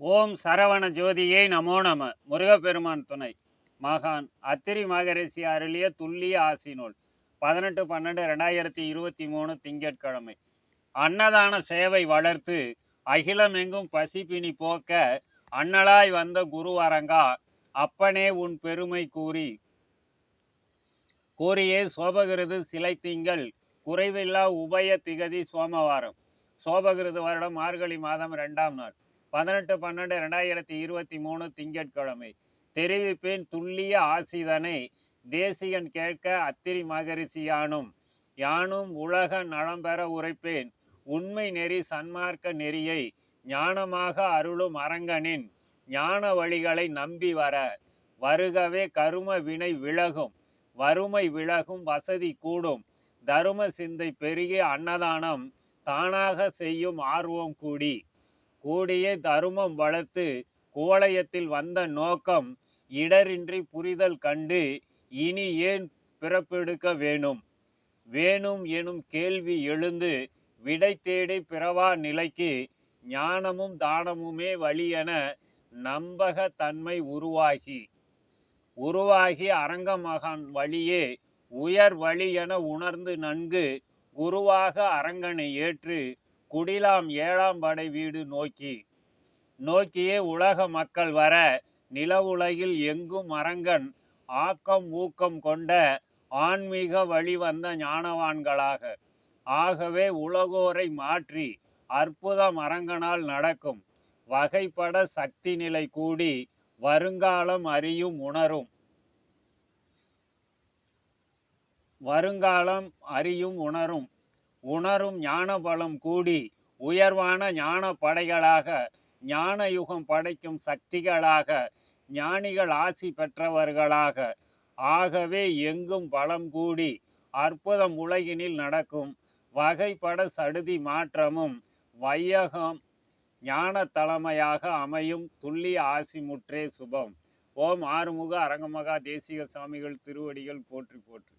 ஓம் சரவண ஜோதியை நமோ நம. முருகப்பெருமான் துணை. மகான் அத்திரி மகரிஷி அருளிய துல்லிய ஆசி நூல். பதினெட்டு பன்னெண்டு ரெண்டாயிரத்தி இருபத்தி மூணு திங்கட்கிழமை. அன்னதான சேவை வளர்த்து அகிலமெங்கும் பசிப்பினி போக்க அண்ணலாய் வந்த குருவரங்கா அப்பனே உன் பெருமை கூறி. கூறியே சோபகிருது சிலை திங்கள் குறைவில்லா உபய திகதி சோமவாரம். சோபகிருது வருடம் மார்கழி மாதம் ரெண்டாம் நாள். பதினெட்டு பன்னெண்டு ரெண்டாயிரத்தி இருபத்தி மூணு திங்கட்கிழமை. தெரிவிப்பேன் துல்லிய ஆசிதனை தேசியன் கேட்க அத்திரி மகரிஷி யானும் யானும் உலக நலம் பெற உரைப்பேன். உண்மை நெறி சன்மார்க்க நெறியை ஞானமாக அருளும் அரங்கனின் ஞான வழிகளை நம்பி வர வருகவே கரும வினை விலகும் வறுமை விலகும் வசதி கூடும். தரும சிந்தை பெருகிய அன்னதானம் தானாக செய்யும் ஆர்வம் கூடி. கூடிய தருமம் வளர்த்து குவலயத்தில் வந்த நோக்கம் இடரின்றி புரிதல் கண்டு இனி ஏன் பிறப்பெடுக்க வேணும்? வேணும் எனும் கேள்வி எழுந்து விடை தேடி பிறவா நிலைக்கு ஞானமும் தானமுமே வழி என நம்பக தன்மை உருவாகி. உருவாகி அரங்கமகான் வழியே உயர் வழி என உணர்ந்து நன்கு குருவாக அரங்கனை ஏற்று குடிலாம் ஏழாம் படை வீடு நோக்கி. நோக்கியே உலக மக்கள் வர நிலவுலகில் எங்கும் அரங்கன் ஆக்கம் ஊக்கம் கொண்ட ஆன்மீக வழி வந்த ஞானவான்களாக. ஆகவே உலகோரை மாற்றி அற்புதம் அரங்கனால் நடக்கும். வகைப்பட சக்தி நிலை கூடி வருங்காலம் அறியும் உணரும். வருங்காலம் அறியும் உணரும். உணரும் ஞான பலம் கூடி உயர்வான ஞான படைகளாக ஞான யுகம் படைக்கும் சக்திகளாக ஞானிகள் ஆசி பெற்றவர்களாக ஆகவே எங்கும் பலம் கூடி அற்புதம் உலகினில் நடக்கும் வகைப்பட சடுதி மாற்றமும் வையகம் ஞான தலைமையாக அமையும் துல்லிய ஆசி முற்றே சுபம். ஓம் ஆறுமுக அரங்கமகா தேசிக சுவாமிகள் திருவடிகள் போற்றி போற்றி.